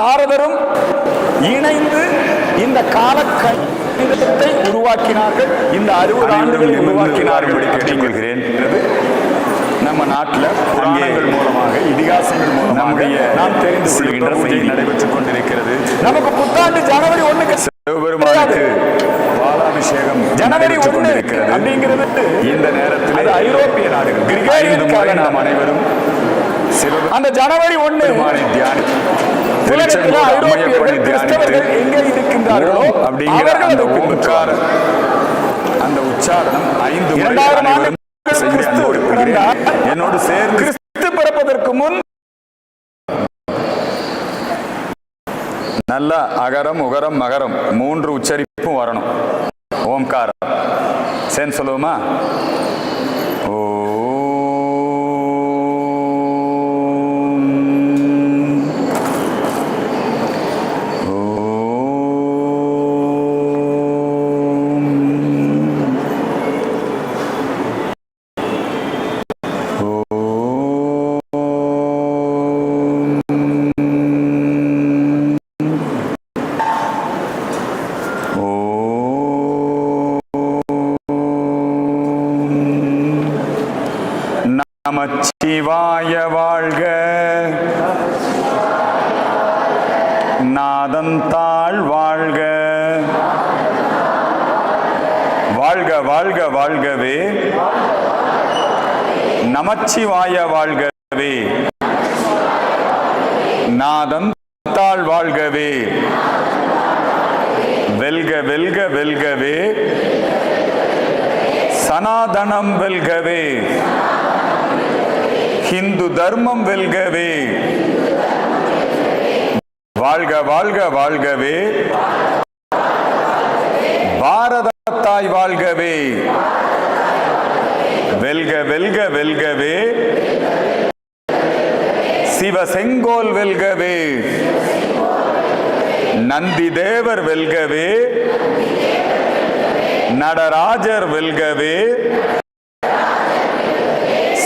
நாரதரும் இணைந்து இந்த காலக்கணிதத்தை உருவாக்கினார்கள். இந்த அறுபது ஆண்டுகளை உருவாக்கினார்கள். கேட்டுக்கொள்கிறேன். நம்ம நாட்டில் புராணங்கள் மூலமாக இதிகாசங்கள் மூலமாக நம்முடைய நாம் தெரிந்து கொள்கின்ற செய்தி நடைபெற்றுக் கொண்டிருக்கிறது. நமக்கு புத்தாண்டு ஜனவரி ஒண்ணுக்கு சிவபெருமானுக்கு பாலாபிஷேகம் ஜனவரி ஒண்ணு கொண்டிருக்கிறது. அப்படிங்கிறது இந்த நேரத்தில் ஐரோப்பிய நாடுகள். கிரிகோரியன் ஐந்து முறை calendar. நாம் அனைவரும் அந்த ஜனவரி ஒண்ணு சிவபெருமானை தியானி உலகத்தில் ஐரோப்பியர்கள் கிறிஸ்தவர்கள் எங்கே இருக்கின்றார்களோ அவர்கள் அந்த உச்சாரணம் ஐந்து இரண்டாயிரம். என்னோடு சேர்ந்து கிறிஸ்து பிறப்பதற்கு முன் நல்ல அகரம் உகரம் மகரம் மூன்று உச்சரிப்பும் வரணும். ஓம்காரம். சேர்ந்து சொல்லுவோமா? சிவாய வாழ்க. நாதந்தாள் வாழ்க. வாழ்க வாழ்க வாழ்கவே. நமச்சிவாய வாழ்கவே. நாதந்தாள் வாழ்கவே. வெல்க வெல்க வெல்கவே. சனாதனம் வெல்கவே. ஹிந்து தர்மம் வெல்கவே. வாழ்க வாழ்க வாழ்கவே. பாரதத்தாய் வாழ்கவே. வெல்க வெல்க வெல்கவே. சிவ செங்கோல் வெல்கவே. நந்தி தேவர் வெல்கவே. நடராஜர் வெல்கவே.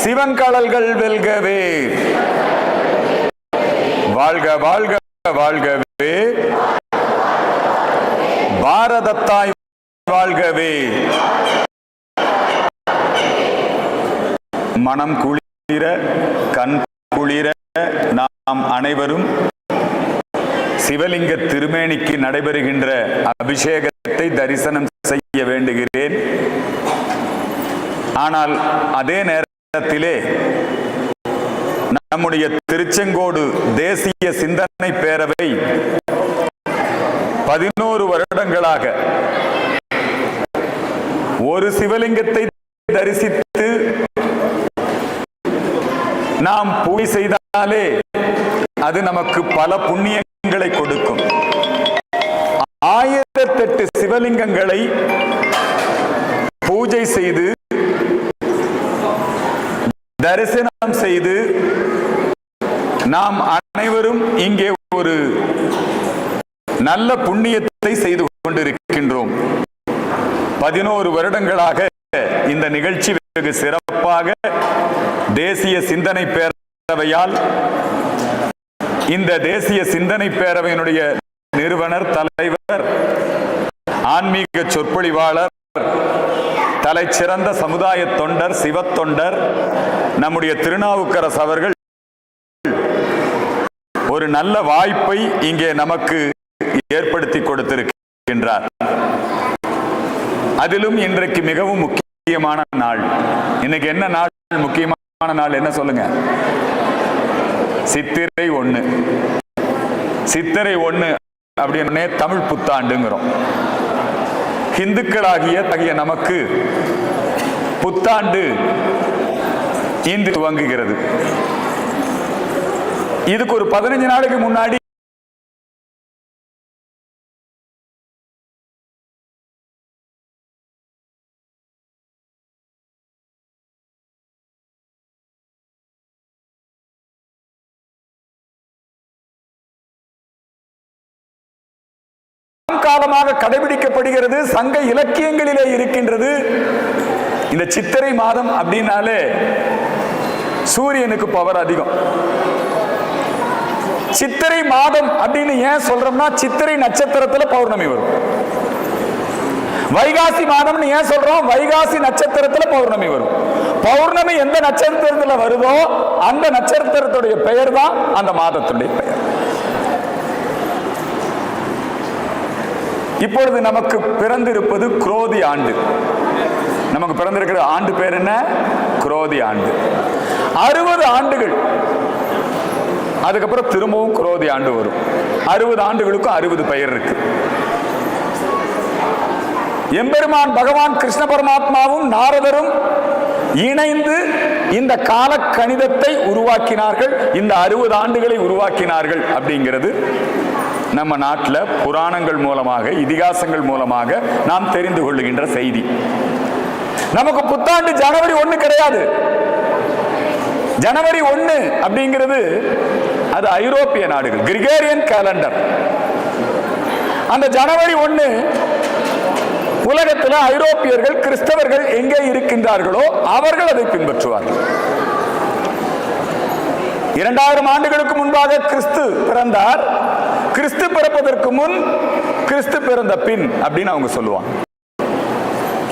சிவங்கடல்கள் வெல்கவே. வாழ்க வாழ்க வாழ்கவே. பாரதத்தாய் வாழ்கவே. மனம் குளிர கண் குளிர நாம் அனைவரும் சிவலிங்க திருமேனிக்கு நடைபெறுகின்ற அபிஷேகத்தை தரிசனம் செய்ய வேண்டுகிறேன். ஆனால் அதே நேரம் நேரத்திலே நம்முடைய திருச்செங்கோடு தேசிய சிந்தனை பேரவை பதினோரு வருடங்களாக ஒரு சிவலிங்கத்தை தரிசித்து நாம் பூஜை செய்தாலே அது நமக்கு பல புண்ணியங்களை கொடுக்கும். ஆயிரத்தெட்டு சிவலிங்கங்களை பூஜை செய்து தரிசனம் செய்து நாம் அனைவரும் இங்கே ஒரு நல்ல புண்ணியத்தை செய்து கொண்டிருக்கின்றோம். பதினோரு வருடங்களாக இந்த நிகழ்ச்சி வெகு சிறப்பாக தேசிய சிந்தனை பேரவையால் இந்த தேசிய சிந்தனை பேரவையினுடைய நிறுவனர் தலைவர் ஆன்மீக சொற்பொழிவாளர் தலைச்சிறந்த சமுதாய தொண்டர் சிவத்தொண்டர் நம்முடைய திருநாவுக்கரசு அவர்கள் ஒரு நல்ல வாய்ப்பை இங்கே நமக்கு ஏற்படுத்தி கொடுத்திருக்கின்றார். அதிலும் இன்றைக்கு மிகவும் முக்கியமான நாள். இன்னைக்கு என்ன நாள்? முக்கியமான நாள் என்ன சொல்லுங்க? சித்திரை ஒண்ணு. சித்திரை ஒன்று அப்படின்னே தமிழ் புத்தாண்டுங்கிறோம். இந்துக்களாகிய தகைய நமக்கு புத்தாண்டு இன்று துவங்குகிறது. இதுக்கு ஒரு பதினஞ்சு நாளைக்கு முன்னாடி காலமாக கடைபிடிக்கப்படுகிறது சங்க இலக்கியங்களிலே இருக்கின்றது. இந்த சித்திரை மாதம் அப்படின்னாலே சூரியனுக்கு பவர் அதிகம். சித்திரை மாதம் அப்படின்னு ஏன் சொல்றோம்னா சித்திரை நட்சத்திரத்துல பௌர்ணமி வரும். வைகாசி மாதம்னு ஏன் சொல்றோம்? வைகாசி நட்சத்திரத்துல பௌர்ணமி வரும். பௌர்ணமி எந்த நட்சத்திரத்துல வருதோ அந்த நட்சத்திரத்துடைய பெயர் தான் அந்த மாதத்துடைய பெயர். இப்பொழுது நமக்கு பிறந்திருப்பது குரோதி ஆண்டு. நமக்கு பிறந்திருக்கிற ஆண்டு பேர் என்ன? குரோதி ஆண்டு. அறுபது ஆண்டுகள். அதுக்கப்புறம் திரும்பவும் குரோதி ஆண்டு வரும். அறுபது ஆண்டுகளுக்கும் அறுபது பெயர் இருக்கு. எம்பெருமான் பகவான் கிருஷ்ண பரமாத்மாவும் நாரதரும் இணைந்து இந்த கால கணிதத்தை உருவாக்கினார்கள். இந்த அறுபது ஆண்டுகளை உருவாக்கினார்கள் அப்படிங்கிறது நம்ம நாட்டில் புராணங்கள் மூலமாக இதிகாசங்கள் மூலமாக நாம் தெரிந்து கொள்ளுகின்ற செய்தி. நமக்கு புத்தாண்டு ஜனவரி ஒண்ணு கிடையாது. ஜனவரி ஒண்ணு அப்படிங்கிறது அது ஐரோப்பிய நாடுகள் கிரிகேரியன் கேலண்டர் அந்த ஜனவரி ஒண்ணு உலகத்தில் ஐரோப்பியர்கள் கிறிஸ்தவர்கள் எங்கே இருக்கின்றார்களோ அவர்கள் அதை பின்பற்றுவார்கள். இரண்டாயிரம் ஆண்டுகளுக்கு முன்பாக கிறிஸ்து பிறந்தார். கிறிஸ்து பிறப்பதற்கு முன் கிறிஸ்து பிறந்த பின் அப்படின்னு அவங்க சொல்லுவாங்க.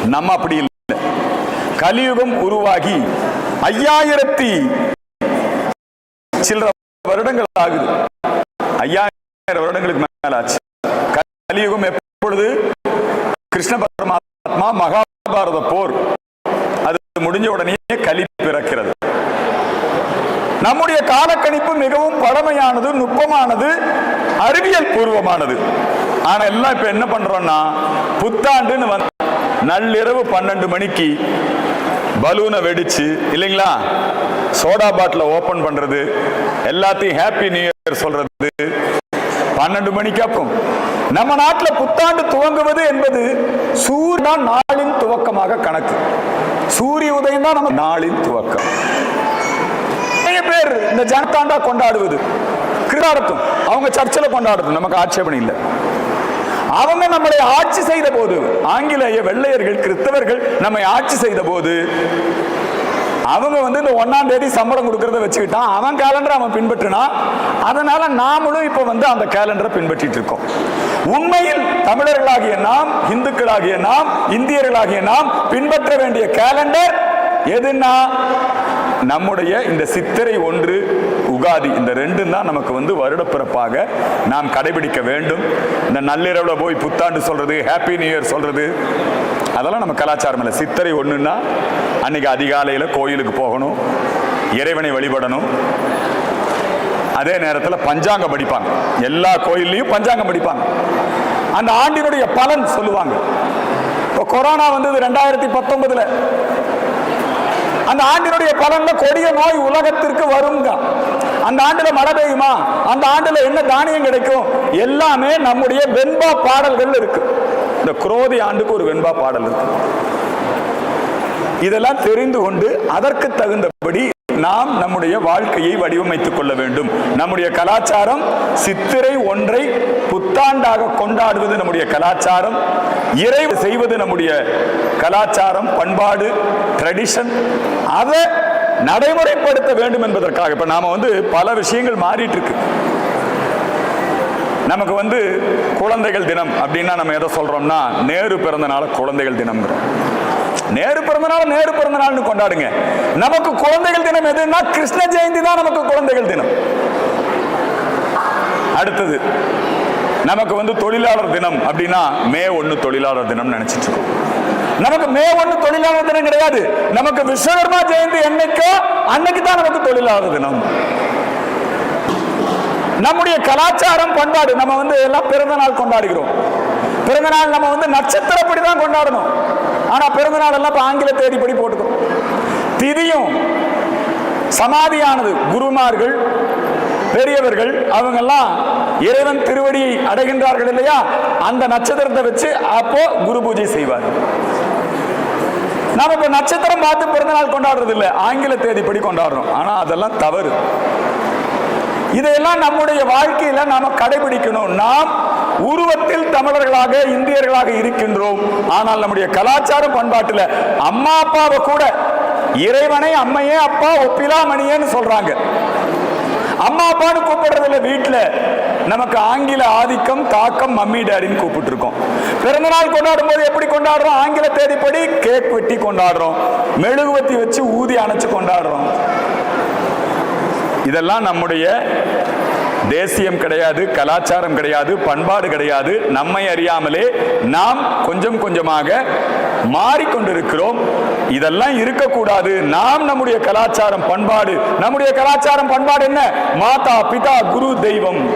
நம்ம அப்படி இல்லை. கலியுகம் உருவாகி ஐயாயிரத்தி சில்லற வருடங்கள் ஆகுது. ஐயாயிரம் வருடங்களுக்கு மேல ஆச்சு. கலியுகம் எப்பொழுது? கிருஷ்ண பரமாத்மா மகாபாரத போர். அது முடிஞ்ச உடனே கலி பிறக்கிறது. நம்முடைய காலக்கணிப்பு மிகவும் பழமையானது நுட்பமானது அறிவியல் பூர்வமானது. ஆனா எல்லாம் இப்ப என்ன பண்றோம்னா புத்தாண்டுன்னு வந்து நள்ளிரவு பன்னெண்டு மணிக்கு பலூனை வெடிச்சு இல்லைங்களா? சோடா பாட்டில் ஓபன் பண்றது எல்லாத்தையும் ஹாப்பி நியூ இயர் சொல்றது பன்னெண்டு மணிக்கு அப்புறம். நம்ம நாட்டில் புத்தாண்டு துவங்குவது என்பது சூரியன் நாளின் துவக்கமாக கணக்கு. சூரிய உதயம் தான் நம்ம நாளின் துவக்கம். நிறைய பேர் இந்த ஜனத்தாண்டா கொண்டாடுவது. கிருதாரத்தும் அவங்க சர்ச்சில் கொண்டாடுறது நமக்கு ஆட்சேபணம் இல்லை. அவங்க நம்மளை ஆட்சி செய்த போது ஆங்கிலேய வெள்ளையர்கள் கிறிஸ்தவர்கள் நம்மை ஆட்சி செய்த போது அவங்க வந்து இந்த ஒன்னாம் தேதி சம்பளம் கொடுக்கறத வச்சுக்கிட்டான். அவன் கேலண்டரை அவன் பின்பற்றினா அதனால நாமளும் இப்ப வந்து அந்த கேலண்டரை பின்பற்றிட்டு இருக்கோம். உண்மையில் தமிழர்களாகிய நாம் இந்துக்களாகிய நாம் இந்தியர்களாகிய நாம் பின்பற்ற வேண்டிய கேலண்டர் எதுன்னா நம்முடைய இந்த சித்திரை ஒன்று உகாதி இந்த ரெண்டும் தான் நமக்கு வந்து வருடப்பிறப்பாக நாம் கடைபிடிக்க வேண்டும். இந்த நள்ளிரவில் போய் புத்தாண்டு சொல்றது ஹாப்பி நியூ இயர் சொல்றது அதெல்லாம் நம்ம கலாச்சாரம் இல்லை. சித்திரை ஒன்றுன்னா அன்னைக்கு அதிகாலையில் கோயிலுக்கு போகணும் இறைவனை வழிபடணும். அதே நேரத்தில் பஞ்சாங்கம் படிப்பாங்க. எல்லா கோயில்லையும் பஞ்சாங்கம் படிப்பாங்க. அந்த ஆண்டினுடைய பலன் சொல்லுவாங்க. இப்போ கொரோனா வந்தது ரெண்டாயிரத்தி பத்தொன்பதுல. அந்த ஆண்டினுடைய பலன்ல கொடிய நோய் உலகத்திற்கு வருங்க. அந்த ஆண்டுல மழை பெய்யுமா? அந்த ஆண்டுல என்ன தானியம் கிடைக்கும்? எல்லாமே நம்முடைய வெண்பா பாடல்கள் இருக்கு. இந்த குரோதி ஆண்டுக்கு ஒரு வெண்பா பாடல் இருக்கு. இதெல்லாம் தெரிந்து கொண்டு அதற்கு தகுந்தபடி நாம் நம்முடைய வாழ்க்கையை வடிவமைத்துக் கொள்ள வேண்டும். நம்முடைய கலாச்சாரம் சித்திரை ஒன்றை புத்தாண்டாக கொண்டாடுவது நம்முடைய கலாச்சாரம். இறை செய்வது நம்முடைய கலாச்சாரம் பண்பாடு ட்ரெடிஷன் அதை நடைமுறைப்படுத்த வேண்டும் என்பதற்காக. இப்ப நாம வந்து பல விஷயங்கள் மாறிட்டு இருக்கு. நமக்கு வந்து குழந்தைகள் தினம் அப்படின்னா நம்ம எதை சொல்றோம்னா நேரு பிறந்த நாள குழந்தைகள் தினம்ங்கிறோம் நேரு பிறந்த நாள் நேரு பிறந்த நாள்னு கொண்டாடுங்க. நமக்கு குழந்தைகள் தினம் எதுன்னா கிருஷ்ண ஜெயந்தி தான் நமக்கு குழந்தைகள் தினம். அடுத்தது நமக்கு வந்து தொழிலாளர் தினம் அப்படின்னா மே ஒண்ணு தொழிலாளர் தினம் நினைச்சிட்டு இருக்கோம். நமக்கு மே ஒன்று தொழிலாளர் தினம் கிடையாது. நமக்கு விஸ்வகர்மா ஜெயந்தி என்னைக்கோ அன்னைக்கு தான் நமக்கு தொழிலாளர் தினம். நம்முடைய கலாச்சாரம் பண்பாடு நம்ம வந்து எல்லாம் பிறந்த நாள் கொண்டாடுகிறோம். பிறந்தநாள் நம்ம வந்து நட்சத்திரப்படி தான் கொண்டாடணும். ஆனா பிறந்தநாள் எல்லாம் இப்போ ஆங்கில தேதிப்படி போட்டுக்கணும் திதியும் சமாதியானது. குருமார்கள் பெரியவர்கள் அவங்கெல்லாம் இறைவன் திருவடியை அடைகின்றார்கள் இல்லையா? அந்த நட்சத்திரத்தை வச்சு அப்போ குரு பூஜை செய்வார். நாம இப்ப நட்சத்திரம் பார்த்து பிறந்த நாள் கொண்டாடுறது இல்லை ஆங்கில தேதிப்படி கொண்டாடுறோம். ஆனா அதெல்லாம் தவறு. இதையெல்லாம் நம்முடைய வாழ்க்கையில நாம கடைபிடிக்கணும். நாம் உருவத்தில் தமிழர்களாக இந்தியர்களாக இருக்கின்றோம். ஆனால் நம்முடைய கலாச்சாரம் பண்பாட்டுல அம்மா அப்பாவை கூட இறைவனை அம்மையே அப்பா ஒப்பிலாமணியன்னு சொல்றாங்க. அம்மா அப்பான்னு கூப்பிடுறதில்ல வீட்டுல நமக்கு ஆங்கில ஆதிக்கம் தாக்கம் மம்மி டாடின்னு கூப்பிட்டுருக்கோம். பிறந்த நாள் கொண்டாடும் போது எப்படி கொண்டாடுறோம்? ஆங்கில தேதிப்படி கேக் வெட்டி கொண்டாடுறோம். மெழுகுவத்தி வச்சு ஊதி அணைச்சு கொண்டாடுறோம். இதெல்லாம் நம்முடைய தேசியம் கிடையாது கலாச்சாரம் கிடையாது பண்பாடு கிடையாது. நம்மை அறியாமலே நாம் கொஞ்சம் கொஞ்சமாக மாறிக்கொண்டிருக்கிறோம். இதெல்லாம் இருக்கக்கூடாது. நாம் நம்முடைய கலாச்சாரம் பண்பாடு. நம்முடைய கலாச்சாரம் பண்பாடு என்ன? மாதா பிதா குரு தெய்வம்.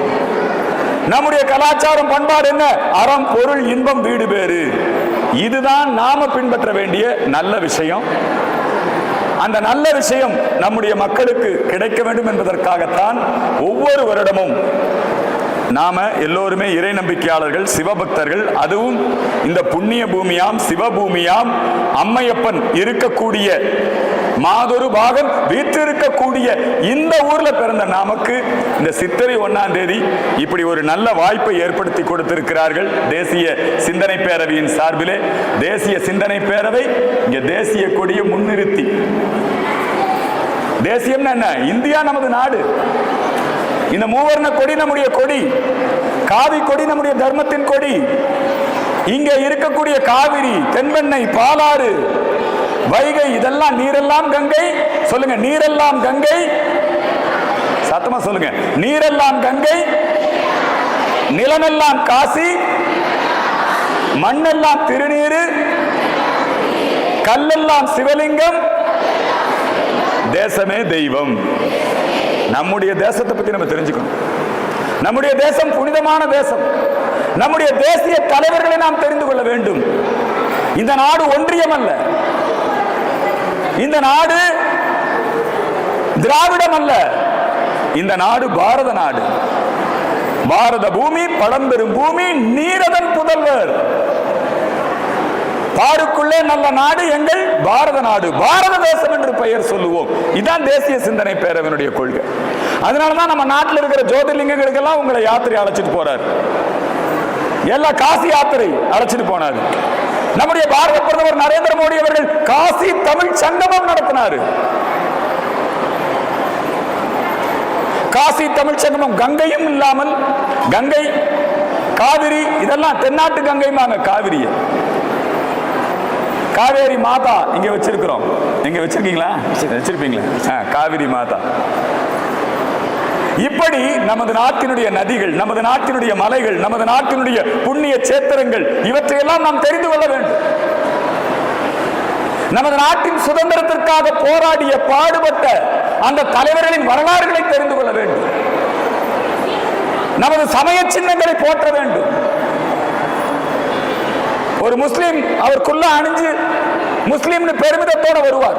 நம்முடைய கலாச்சாரம் பண்பாடு என்ன? அறம் பொருள் இன்பம் வீடு பேரு இதுதான் நாம பின்பற்ற வேண்டிய நல்ல விஷயம். அந்த நல்ல விஷயம் நம்முடைய மக்களுக்கு கிடைக்க வேண்டும் என்பதற்காகத்தான் ஒவ்வொரு வருடமும் நாம எல்லோருமே இறை நம்பிக்கையாளர்கள் சிவபக்தர்கள் அதுவும் இந்த புண்ணிய பூமியாம் சிவபூமியாம் அம்மையப்பன் இருக்கக்கூடிய மாதொரு பாகம் வீற்றிருக்கக்கூடிய இந்த ஊர்ல பிறந்த நமக்கு இந்த சித்திரை ஒன்னாம் தேதி இப்படி ஒரு நல்ல வாய்ப்பை ஏற்படுத்தி கொடுத்திருக்கிறார்கள் தேசிய சிந்தனை பேரவையின் சார்பிலே. தேசிய சிந்தனை பேரவை இங்க தேசிய கொடியை முன்னிறுத்தி. தேசியம்னா என்ன? இந்தியா நமது நாடு. இந்த மூவர்ண கொடி நம்முடைய கொடி காவி கொடி நம்முடைய தர்மத்தின் கொடி. இங்கே இருக்கக்கூடிய காவிரி தென்பெண்ணை பாலாறு வைகை இதெல்லாம் நீரெல்லாம் கங்கை. சொல்லுங்க நீரெல்லாம் கங்கை. சத்தமா சொல்லுங்க நீரெல்லாம் கங்கை. நிலமெல்லாம் காசி. மண்ணெல்லாம் திருநீரு. கல்லெல்லாம் சிவலிங்கம். தேசமே தெய்வம். நம்முடைய தேசத்தை பத்தி நம்ம தெரிஞ்சுக்கணும். நம்முடைய தேசம் புனிதமான தேசம். நம்முடைய தேசிய தலைவர்களை நாம் தெரிந்து கொள்ள வேண்டும். இந்த நாடு ஒன்றியம் அல்ல. இந்த நாடு திராவிடம் அல்ல. இந்த நாடு பாரத நாடு. பாரத பூமி பழம்பெரும் பூமி நீரதன் புதல்வர். பாருக்குள்ளே நல்ல நாடு எங்கள் பாரத நாடு பாரத தேசம் என்று பெயர் சொல்லுவோம். இதுதான் தேசிய சிந்தனை பேரவனுடைய கொள்கை. அதனாலதான் நம்ம நாட்டில் இருக்கிற ஜோதிர்லிங்கங்களுக்கெல்லாம் உங்களை யாத்திரை அழைச்சிட்டு போறாரு. எல்லா காசி யாத்திரை அழைச்சிட்டு போனாரு. நம்முடைய பாரத பிரதமர் நரேந்திர மோடி அவர்கள் காசி தமிழ் சங்கமம் நடத்தினாரு. காசி தமிழ் சங்கமம் கங்கையும் இல்லாமல் கங்கை காவிரி இதெல்லாம் தென்னாட்டு கங்கைமாங்க காவிரியை. காவேரி மாதா இங்க வச்சிருக்கிறோம். இங்க வச்சிருக்கீங்களா? வச்சிருப்பீங்களா? ஆ, காவிரி மாதா. இப்படி நமது நாட்டினுடைய நதிகள் நமது நாட்டினுடைய மலைகள் நமது நாட்டினுடைய புண்ணிய சேத்திரங்கள் இவற்றையெல்லாம் நாம் தெரிந்து கொள்ள வேண்டும். நமது நாட்டின் சுதந்திரத்திற்காக போராடிய பாடுபட்ட அந்த தலைவர்களின் வரலாறுகளை தெரிந்து கொள்ள வேண்டும். நமது சமய சின்னங்களை போற்ற வேண்டும். ஒரு முஸ்லீம் அவருக்குள்ள அணிஞ்சு முஸ்லீம்னு பெருமிதத்தோட வருவார்.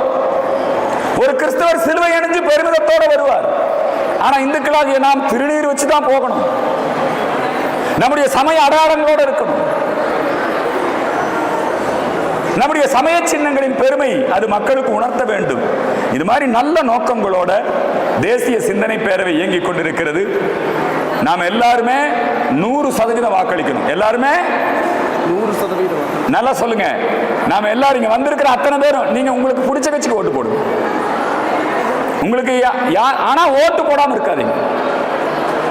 ஒரு கிறிஸ்தவர் சிலுவை அணிஞ்சு பெருமிதத்தோட வருவார். ஆனா இந்துக்களாகிய நாம் திருநீர் வச்சு தான் போகணும். நம்முடைய சமய அடையாளங்களோட இருக்கணும். நம்முடைய சமய சின்னங்களின் பெருமை அது மக்களுக்கு உணர்த்த வேண்டும். இது மாதிரி நல்ல நோக்கங்களோட தேசிய சிந்தனை பேரவை இயங்கிக் கொண்டிருக்கிறது. நாம் எல்லாருமே நூறு சதவீதம் வாக்களிக்கணும். எல்லாருமே நூறு சதவீதம் நல்லா சொல்லுங்க. நாம எல்லாரும் இங்க வந்திருக்கிற அத்தனை பேரும் நீங்க உங்களுக்கு பிடிச்ச கட்சிக்கு ஓட்டு போடுங்க. உங்களுக்கு யா- யா- ஆனா ஓட்டு போடாம இருக்காதீங்க.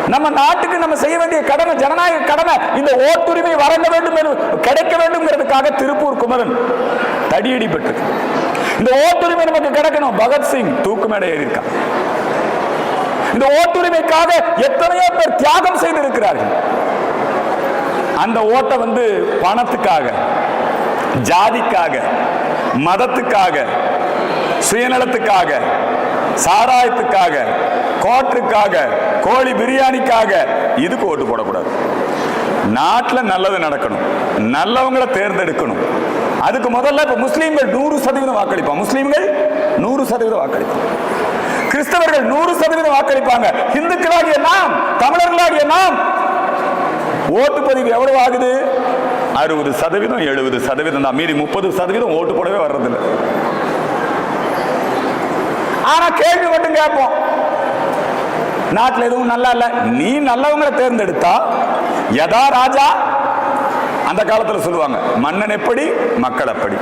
நம்ம நாட்டுக்கு நம்ம செய்ய வேண்டிய கடமை ஜனநாயக கடமை இந்த ஓட்டுரிமை வழங்க வேண்டும் என்று கிடைக்க வேண்டும்ங்கிறதுக்காக திருப்பூர் குமரன் தடியடி பெற்றிருக்கு. இந்த ஓட்டுரிமை நமக்கு கிடைக்கணும். பகத்சிங் தூக்கு மேடை ஏறியிருக்கான். இந்த ஓட்டுரிமைக்காக எத்தனையோ பேர் தியாகம் செய்திருக்கிறார்கள். அந்த ஓட்டை வந்து பணத்துக்காக ஜாதிக்காக மதத்துக்காக சுயநலத்துக்காக சாராயத்துக்காக கோட்டுக்காக கோழி பிரியாணிக்காக இதுக்கு ஓட்டு போடக்கூடாது. நாட்டில் நல்லது நடக்கணும். நல்லவங்களை தேர்ந்தெடுக்கணும். அதுக்கு முதல்ல இப்ப முஸ்லீம்கள் நூறு சதவீதம் வாக்களிப்பாங்க. முஸ்லீம்கள் நூறு சதவீதம் வாக்களிப்பாங்க. கிறிஸ்தவர்கள் நூறு சதவீதம் வாக்களிப்பாங்க. இந்துக்களாகிய நாம் நாம் ஓட்டுப்பதிவு எவ்வளவு ஆகுது? அறுபது சதவீதம் எழுபது சதவீதம் தான். மீறி முப்பது சதவீதம் ஓட்டு போடவே வர்றதில்லை. ஆனா கேள்வி மட்டும் கேட்போம். நாட்டில் எதுவும் நல்லா இல்ல. நீ நல்லவங்களை தேர்ந்தெடுத்தா யதா ராஜா? அந்த காலத்துல சொல்லுவாங்க மன்னன் எப்படி மக்கள் அப்படி.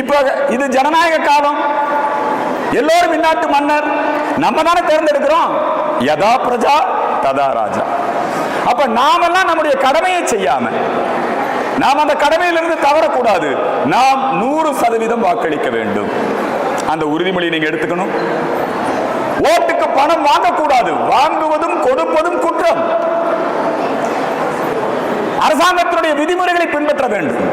இப்ப இது ஜனநாயக காலம். எல்லோரும் இந்நாட்டு மன்னர். நம்ம தானே தேர்ந்தெடுக்கிறோம். யதா பிரஜா ததா ராஜா. அப்ப நாமெல்லாம் நம்முடைய கடமையை செய்யாம நாம் அந்த கடமையிலிருந்து தவறக்கூடாது. நாம் நூறு சதவீதம் வாக்களிக்க வேண்டும். அந்த உறுதிமொழியை நீங்க எடுத்துக்கணும். ஓட்டுக்கு பணம் வாங்கக்கூடாது. வாங்குவதும் கொடுப்பதும் குற்றம். அரசாங்கத்தினுடைய விதிமுறைகளை பின்பற்ற வேண்டும்.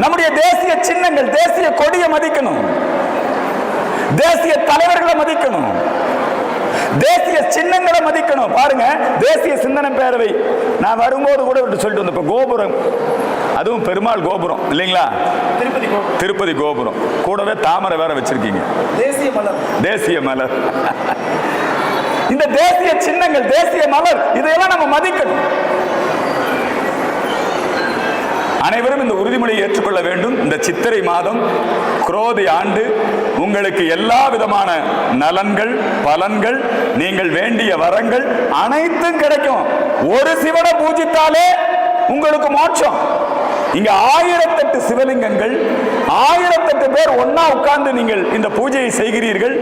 நம்முடைய தேசிய சின்னங்கள் தேசிய கொடியை மதிக்கணும். தேசிய தலைவர்களை மதிக்கணும். தேசிய சின்னங்களை மதிக்கணும். பாருங்க தேசிய சிந்தனை பேரவை. நான் வரும்போது கூட விட்டு சொல்லிட்டு வந்தேன். இப்ப கோபுரம் அதுவும் பெருமாள் கோபுரம் இல்லைங்களா? திருப்பதி திருப்பதி கோபுரம். கூடவே தாமரை வேற வச்சிருக்கீங்க. தேசிய மலர். தேசிய மலர். இந்த தேசிய சின்னங்கள் தேசிய மலர் இதையெல்லாம் நம்ம மதிக்கணும். அனைவரும் இந்த உறுதிமொழியை ஏற்றுக்கொள்ள வேண்டும். இந்த சித்திரை மாதம் குரோதி ஆண்டு உங்களுக்கு எல்லா விதமான நலன்கள் பலன்கள் நீங்கள் வேண்டிய வரங்கள் அனைத்தும் கிடைக்கும். ஒரு சிவனை பூஜித்தாலே உங்களுக்கு மோட்சம். இங்க ஆயிரத்தெட்டு சிவலிங்கங்கள் ஆயிரத்தெட்டு பேர் ஒன்னா உட்கார்ந்து நீங்கள் இந்த பூஜையை செய்கிறீர்கள்.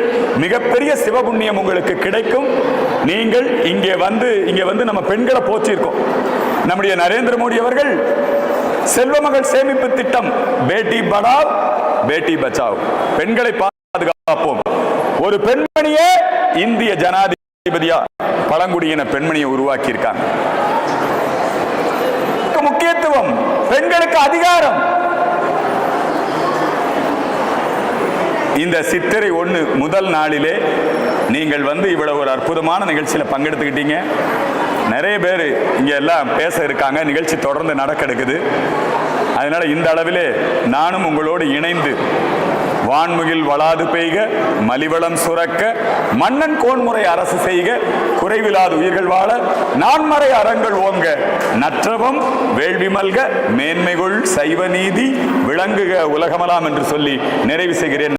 மிகப்பெரிய சிவபுண்ணியம் உங்களுக்கு கிடைக்கும். நீங்கள் இங்கே வந்து இங்கே வந்து நம்ம பெண்களை போச்சிருக்கோம் நம்முடைய நரேந்திர மோடி அவர்கள் செல்வமகள் சேமிப்பு திட்டம் பேட்டி படாவ் பேட்டி பச்சாவ். பெண்களை பாதுகாப்போம். ஒரு பெண்மணியே இந்திய ஜனாதிபதியா? பழங்குடியின பெண்மணியை உருவாக்கி இருக்காங்க முக்கியத்துவம் பெண்களுக்கு அதிகாரம். இந்த சித்திரை ஒன்று முதல் நாளிலே நீங்கள் வந்து இவ்வளவு ஒரு அற்புதமான நிகழ்ச்சியில் பங்கெடுத்துக்கிட்டீங்க. நிறைய பேர் இங்க எல்லாம் பேச இருக்காங்க. நிகழ்ச்சி தொடர்ந்து நடக்கெடுக்குது. அதனால் அதனால இந்த அளவிலே நானும் உங்களோடு இணைந்து வான்முகில் வளாது பெய்க மலிவளம் சுரக்க மன்னன் கோன்முறை அரசு செய்க குறைவிலாது உயிர்கள் வாழ நான்மறை அறங்கள் ஓங்க நற்றவம் வேள்வி மல்க மேன்மைகொள் சைவ நீதி விளங்குக உலகமலாம் என்று சொல்லி நிறைவு செய்கிறேன்.